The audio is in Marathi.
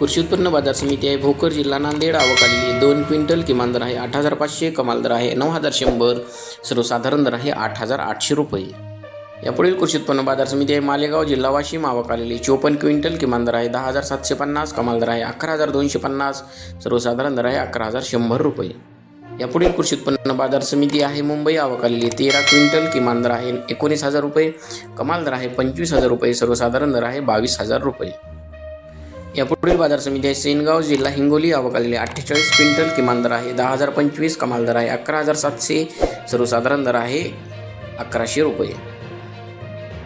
कृषी उत्पन्न बाजार समिती आहे. भोकर जिल्हा नांदेड. आवक आलेली दोन क्विंटल किमान दर आहे. आठ हजार पाचशे कमाल दर आहे. नऊ हजार शंभर सर्वसाधारण दर आहे. आठ हजार आठशे रुपये. यापुढील कृषी उत्पन्न बाजार समिती आहे. मालेगाव जिल्हा वाशिम. आवक आलेली चोपन्न क्विंटल किमान दर आहे. दहा हजार सातशे पन्नास कमाल दर आहे. अकरा हजार दोनशे पन्नास सर्वसाधारण दर आहे. अकरा हजार शंभर रुपये. यापुढील कृषी उत्पन्न बाजार समिती आहे. मुंबई. आवक आलेली तेरा क्विंटल किमान दर आहे. एकोणीस हजार रुपये कमाल दर आहे. पंचवीस हजार रुपये सर्वसाधारण दर आहे. बावीस हजार रुपये. यापुढील बाजार समिती आहे. सेनगाव जिल्हा हिंगोली आवक आलेली अठ्ठेचाळीस क्विंटल किमान दर आहे. दहा हजार पंचवीस कमाल दर आहे. अकरा हजार सातशे सर्वसाधारण दर आहे. अकराशे रुपये.